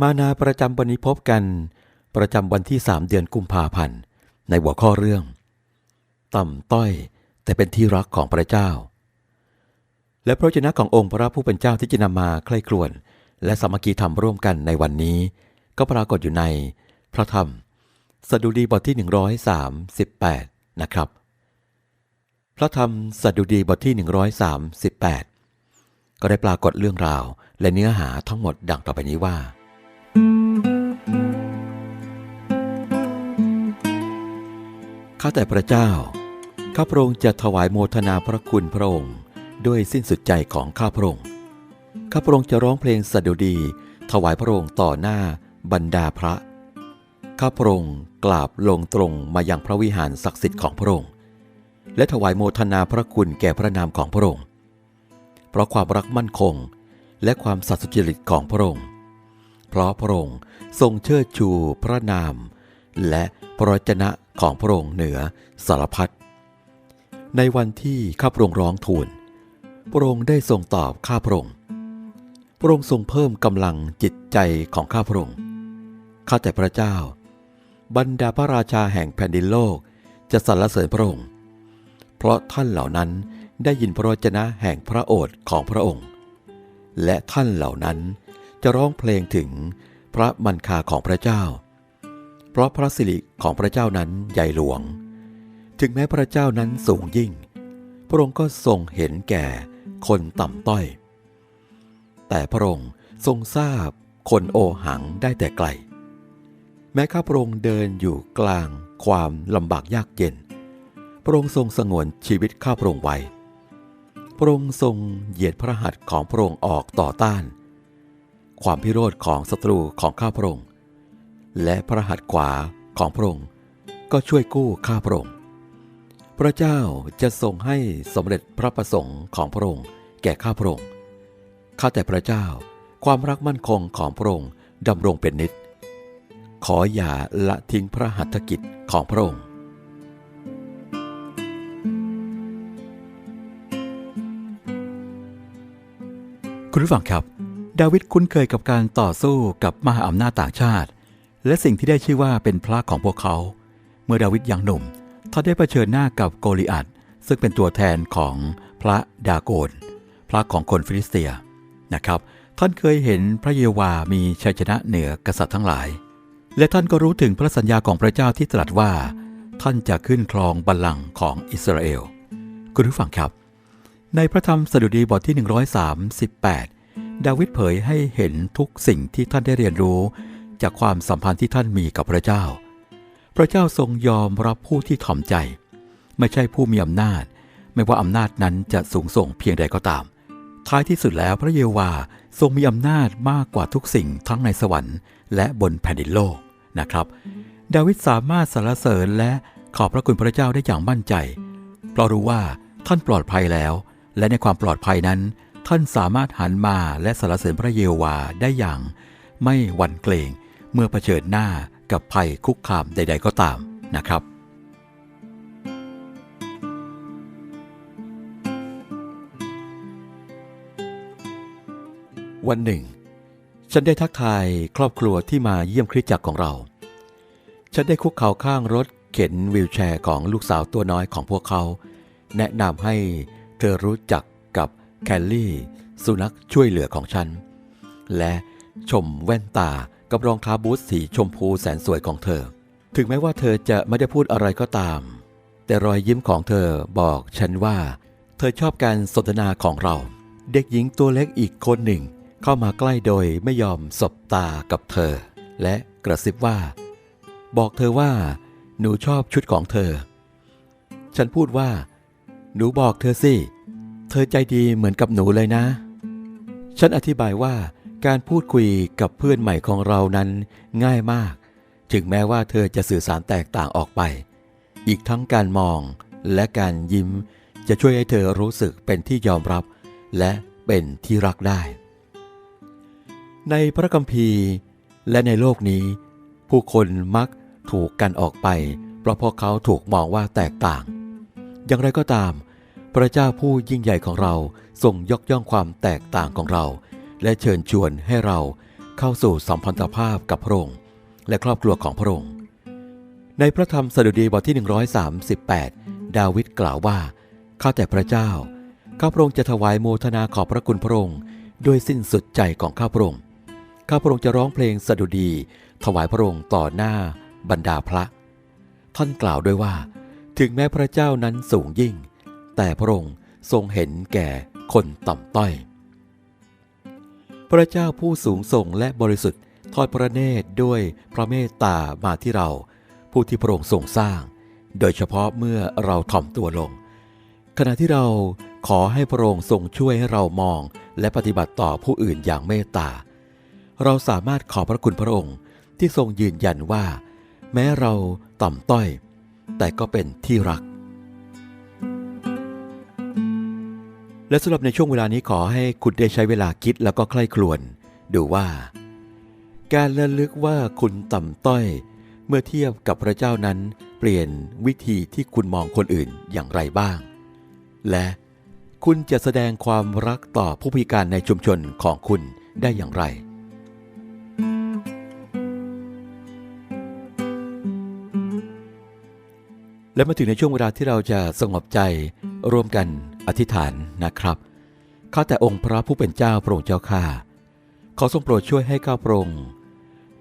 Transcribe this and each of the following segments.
มานาประจำวันนี้พบกัน ประจำวันที่3เดือนกุมภาพันธ์ในหัวข้อเรื่อง ต่ำต้อยแต่เป็นที่รักของพระเจ้า และพระเจ้าขององค์พระผู้เป็นเจ้าที่จะนำมาใคร่ครวญและสามัคคีธรรมร่วมกันในวันนี้ ก็ปรากฏอยู่ใน พระธรรม สดุดีบทที่ 138 นะครับ พระธรรมสดุดีบทที่ 138 ก็ได้ปรากฏเรื่องราวและเนื้อหาทั้งหมดดังต่อไปนี้ว่า ข้าแต่พระเจ้า ข้าพระองค์จะถวายโมทนาพระคุณพระองค์ด้วยสิ้นสุดใจของข้าพระองค์ ข้าพระองค์จะร้องเพลงสดุดี ถวายพระองค์ต่อหน้าบรรดาพระ ข้าพระองค์กราบลงตรงมายังพระวิหารศักดิ์สิทธิ์ของพระองค์ และถวายโมทนาพระคุณแก่พระนามของพระองค์ เพราะความรักมั่นคงและความสัตย์สุจริตของพระองค์ เพราะพระองค์ทรงเชิดชูพระนาม และ พระวจนะของพระองค์เหนือสารพัดในวันที่ข้าพระองค์ร้องทูล พระองค์ได้ทรงตอบข้าพระองค์ พระองค์ทรงเพิ่มกำลังจิตใจของข้าพระองค์ ข้าแต่พระเจ้า บรรดาพระราชาแห่งแผ่นดินโลกจะสรรเสริญพระองค์ เพราะท่านเหล่านั้นได้ยินพระวจนะแห่งพระโอษฐ์ของพระองค์ และท่านเหล่านั้นจะร้องเพลงถึงพระมันคาของพระเจ้า เพราะพระสิริของพระเจ้านั้นใหญ่หลวง ถึงแม้พระเจ้านั้นสูงยิ่ง พระองค์ก็ทรงเห็นแก่คนต่ำต้อย แต่พระองค์ทรงทราบคนโอหังได้แต่ไกล แม้ข้าพระองค์เดินอยู่กลางความลำบากยากเย็น พระองค์ทรงสงวนชีวิตข้าพระองค์ไว้ พระองค์ทรงเหยียดพระหัตถ์ของพระองค์ออกต่อต้าน ความพิโรธของศัตรูของข้าพระองค์ และพระหัตถ์ขวาของพระองค์ก็ช่วยกู้ข้าพระองค์ พระเจ้าจะทรงให้สำเร็จพระประสงค์ของพระองค์แก่ข้าพระองค์ ข้าแต่พระเจ้าความรักมั่นคงของพระองค์ดำรงเป็นนิจ ขออย่าละทิ้งพระหัตถกิจของพระองค์ คุณผู้ฟังครับ ดาวิดคุ้นเคยกับการต่อสู้กับมหาอำนาจต่างชาติ และสิ่งที่ได้ชื่อว่าเป็นพระของพวกเขา เมื่อดาวิดยังหนุ่มท่านได้เผชิญหน้ากับโกลิอัตซึ่งเป็นตัวแทนของพระดาโกน พระของคนฟิลิสเตียนะครับ ท่านเคยเห็นพระเยวามีชัยชนะเหนือกษัตริย์ทั้งหลาย และท่านก็รู้ถึงพระสัญญาของพระเจ้าที่ตรัสว่า ท่านจะขึ้นครองบัลลังก์ของอิสราเอลคุณผู้ฟังครับ ในพระธรรมสดุดีบทที่ 138 ดาวิดเผยให้เห็นทุกสิ่งที่ท่านได้เรียนรู้ จากความสัมพันธ์ที่ท่านมีกับพระเจ้า พระเจ้าทรงยอมรับผู้ที่ถ่อมใจ ไม่ใช่ผู้มีอำนาจ ไม่ว่าอำนาจนั้นจะสูงส่งเพียงใดก็ตาม ท้ายที่สุดแล้วพระเยโวาทรงมีอำนาจมากกว่าทุกสิ่งทั้งในสวรรค์และบนแผ่นดินโลกนะครับ ดาวิดสามารถสรรเสริญและขอบพระคุณพระเจ้าได้อย่างมั่นใจ เพราะรู้ว่าท่านปลอดภัยแล้ว และในความปลอดภัยนั้น ท่านสามารถหันมาและสรรเสริญพระเยโวาได้อย่าง ไม่หวั่นเกรง เมื่อเผชิญหน้ากับภัยคุกคามใด ๆ ก็ตามนะครับ วันหนึ่ง ฉันได้ทักทายครอบครัวที่มาเยี่ยมคริสตจักรของเรา ฉันได้คุกเข่าข้างรถเข็นวีลแชร์ของลูกสาวตัวน้อยของพวกเขา แนะนำให้เธอรู้จักกับแคลลี่ สุนัขช่วยเหลือของฉัน และชมแว่นตา กับรองเท้าบูทสีชมพูแสนสวยของเธอ ถึงแม้ว่าเธอจะไม่ได้พูดอะไรก็ตาม แต่รอยยิ้มของเธอบอกฉันว่า เธอชอบการสนทนาของเรา เด็กหญิงตัวเล็กอีกคนหนึ่ง เข้ามาใกล้โดยไม่ยอมสบตากับเธอ และกระซิบว่า บอกเธอว่า หนูชอบชุดของเธอ ฉันพูดว่า หนูบอกเธอสิ เธอใจดีเหมือนกับหนูเลยนะ ฉันอธิบายว่า การพูดคุยกับเพื่อนใหม่ของเรานั้นง่ายมาก ถึงแม้ว่าเธอจะสื่อสารแตกต่างออกไป อีกทั้งการมองและการยิ้ม จะช่วยให้เธอรู้สึกเป็นที่ยอมรับ และเป็นที่รักได้ ในพระคัมภีร์และในโลกนี้ ผู้คนมักถูกกันออกไป เพราะพวกเขาถูกมองว่าแตกต่าง อย่างไรก็ตาม พระเจ้าผู้ยิ่งใหญ่ของเราทรงยกย่องความแตกต่างของเรา และเชิญชวนให้เราเข้าสู่สัมพันธภาพกับพระองค์และครอบครัวของพระองค์ ในพระธรรมสดุดีบทที่ 138 ดาวิดกล่าวว่า ข้าแต่พระเจ้า ข้าพระองค์จะถวายโมทนาขอบพระคุณพระองค์ด้วยสิ้นสุดใจของข้าพระองค์ ข้าพระองค์จะร้องเพลงสดุดี ถวายพระองค์ต่อหน้าบรรดาพระ ท่านกล่าวด้วยว่า ถึงแม้พระเจ้านั้นสูงยิ่ง แต่พระองค์ทรงเห็นแก่คนต่ำต้อย พระเจ้าผู้สูงส่งและบริสุทธิ์ทอดพระเนตรด้วยพระเมตตามาที่เรา ผู้ที่พระองค์ทรงสร้าง โดยเฉพาะเมื่อเราถ่อมตัวลง ขณะที่เราขอให้พระองค์ทรงช่วยให้เรามองและปฏิบัติต่อผู้อื่นอย่างเมตตา เราสามารถขอพระคุณพระองค์ที่ทรงยืนยันว่า แม้เราต่ำต้อย แต่ก็เป็นที่รัก และสำหรับในช่วงเวลานี้ขอให้คุณได้ใช้เวลาคิดแล้วก็ใคร่ครวญดูว่า การระลึกว่าคุณต่ำต้อย เมื่อเทียบกับพระเจ้านั้น เปลี่ยนวิธีที่คุณมองคนอื่นอย่างไรบ้าง และคุณจะแสดงความรักต่อผู้พิการในชุมชนของคุณได้อย่างไร และมาถึงในช่วงเวลาที่เราจะสงบใจร่วมกัน อธิษฐานนะครับ ข้าแต่องค์พระผู้เป็นเจ้าพระองค์เจ้าข้า ขอทรงโปรดช่วยให้ข้าพระองค์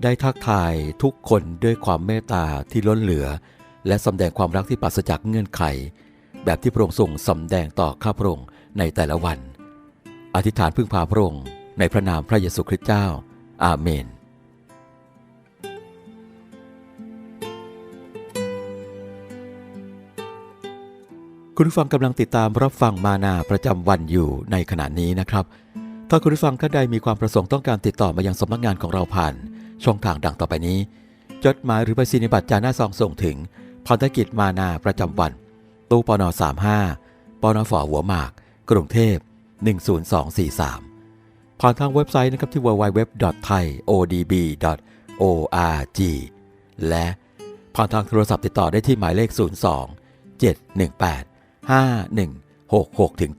ได้ทักทายทุกคนด้วยความเมตตาที่ล้นเหลือ และสำแดงความรักที่ปราศจากเงื่อนไข แบบที่พระองค์ทรงสำแดงต่อข้าพระองค์ในแต่ละวัน อธิษฐานพึ่งพาพระองค์ในพระนามพระเยซูคริสต์เจ้า อาเมน คุณผู้ฟังกำลังติดตามรับฟังมานาประจำวันอยู่ในขณะนี้นะครับ ถ้าคุณผู้ฟังท่านใดมีความประสงค์ต้องการติดต่อมายังสำนักงานของเราผ่าน ช่องทางดังต่อไปนี้ จดหมายหรือใบสินิบัตรจาหน้าซองส่งถึงพันธกิจมานาประจำวัน ตู้ปน35ปนฝหัวหมาก กรุงเทพ 10243 ผ่านทางเว็บไซต์นะครับที่ www.thaiodb.org และผ่านทางโทรศัพท์ติดต่อได้ที่หมายเลข 02 718 5166ถึง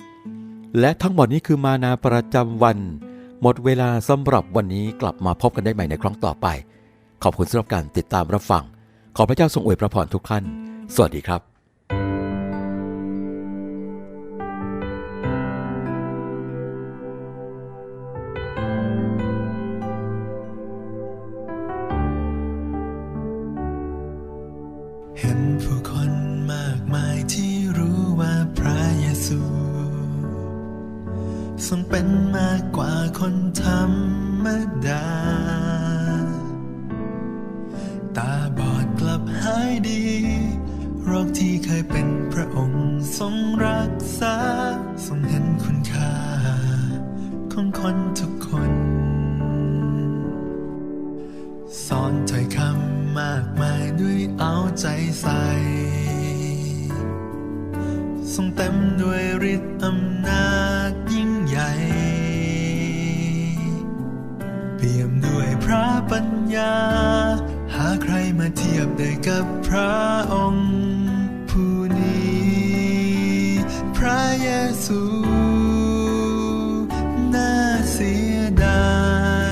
7และทั้งหมดนี้คือมานาประจำวัน หมดเวลาสำหรับวันนี้กลับมาพบกันได้ใหม่ในครั้งต่อไป ขอบคุณสำหรับการติดตามรับฟัง ขอพระเจ้าทรงอวยพระพรทุกท่าน สวัสดีครับ เป็นมากกว่าคนธรรมดา ตาบอดกลับหายดีโรคที่เคยเป็นพระองค์ทรงรักษา ทรงเห็นคุณค่า ของคนทุกคน สอนถ้อยคำมากมายด้วยเอาใจใส่ทรงเต็มด้วยฤทธิ์อำนาจ เปี่ยมด้วยพระปัญญา หาใครมาเทียบได้กับพระองค์ผู้นี้ พระเยซูน่าเสียดา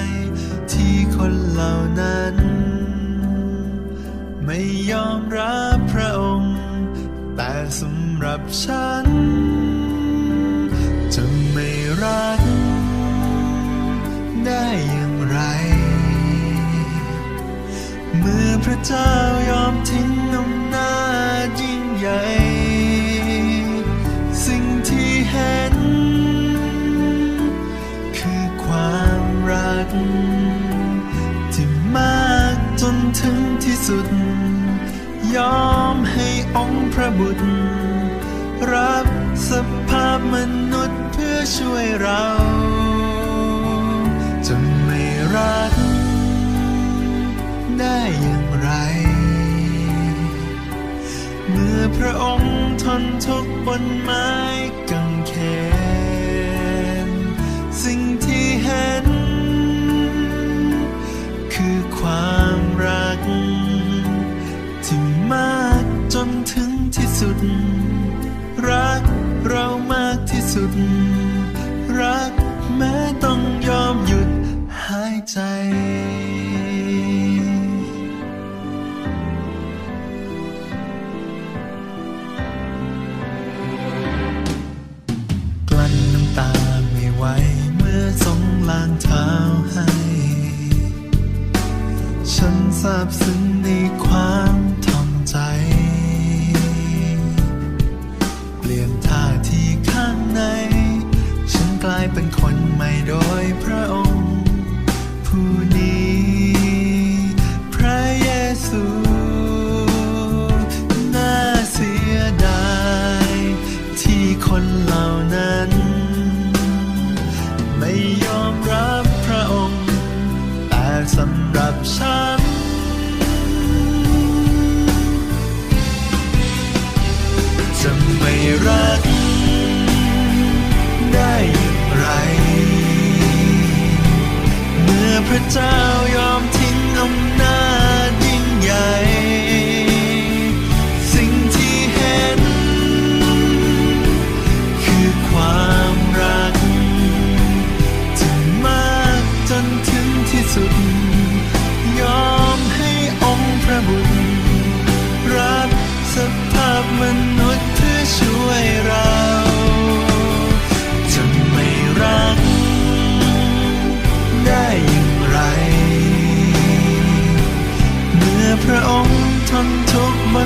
ยที่คนเหล่านั้น ไม่ยอมรับพระองค์ แต่สำหรับฉัน เจ้ายอมทิ้งน้ำหน้ายิ่งใหญ่ สิ่งที่เห็น คือความรัก ที่มากจนถึงที่สุด ยอมให้องค์พระบุตร รับสภาพมนุษย์เพื่อช่วยเราจะไม่รักได้อย่าง ไร เมื่อพระองค์ทนทุกข์บนไม้กางเขนสิ่งที่เห็น คือความรัก ที่มากจนถึงที่สุด รักเรามากที่สุด เป็นคนใหม่โดยพระองค์ ผู้นี้ พระเยซูน่าเสียดายที่คนเหล่านั้น ไม่ยอมรับพระองค์ แต่สำหรับฉัน พระเจ้ายอมทิ้งอำนาจ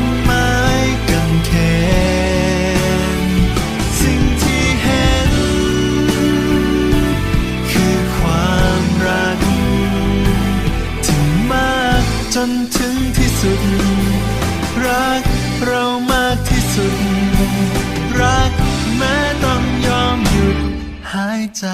นไม้กางเขนสิ่งที่เห็น คือความรักที่มากจนถึงที่สุด รักเรามากที่สุด รักแม้ต้องยอมหยุดหายใจ